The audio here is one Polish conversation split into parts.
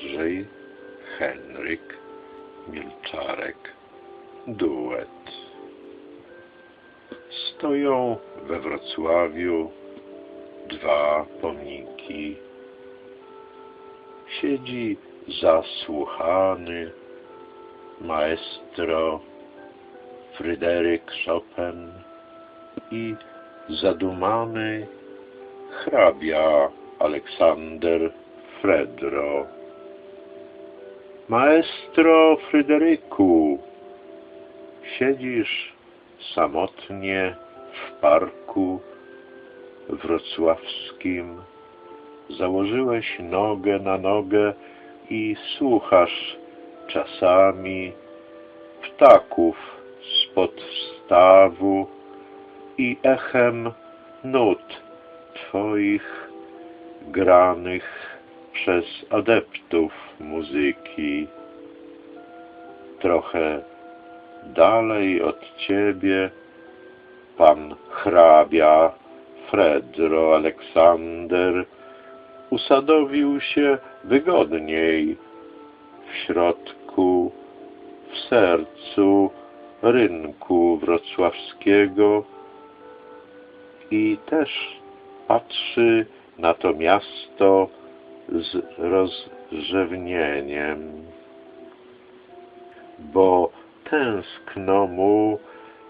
Andrzej, Henryk, Milczarek, duet. Stoją we Wrocławiu dwa pomniki. Siedzi zasłuchany maestro Fryderyk Chopin i zadumany hrabia Aleksander Fredro. Maestro Fryderyku, siedzisz samotnie w parku wrocławskim, założyłeś nogę na nogę i słuchasz czasami ptaków spod stawu i echem nut Twoich granych przez adeptów muzyki. Trochę dalej od Ciebie pan hrabia Fredro Aleksander usadowił się wygodniej w środku, w sercu rynku wrocławskiego i też patrzy na to miasto z rozrzewnieniem, bo tęskno mu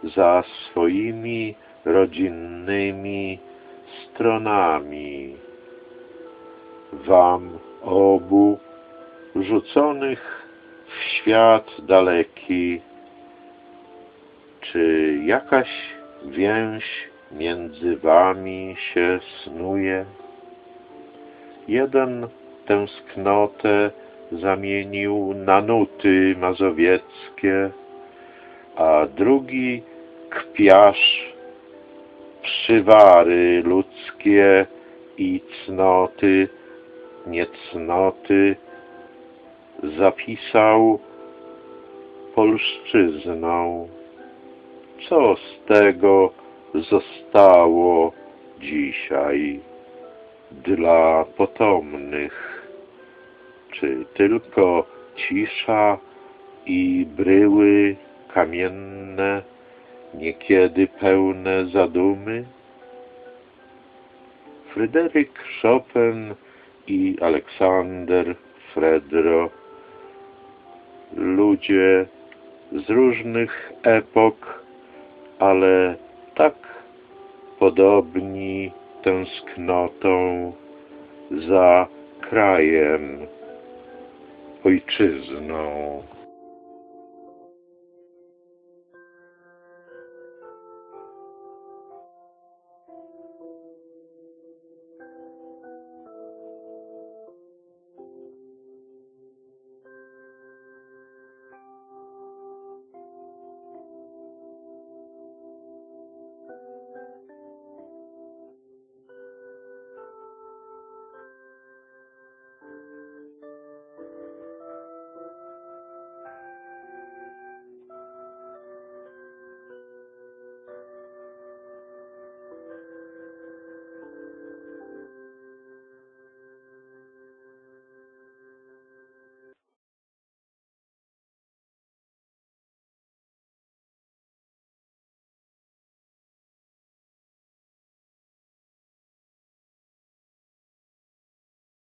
za swoimi rodzinnymi stronami. Wam obu rzuconych w świat daleki, czy jakaś więź między wami się snuje? Jeden tęsknotę zamienił na nuty mazowieckie, a drugi kpiasz przywary ludzkie i cnoty, niecnoty zapisał polszczyzną. Co z tego zostało dzisiaj dla potomnych? Czy tylko cisza i bryły kamienne, niekiedy pełne zadumy? Fryderyk Chopin i Aleksander Fredro, ludzie z różnych epok, ale tak podobni tęsknotą za krajem, ojczyzną.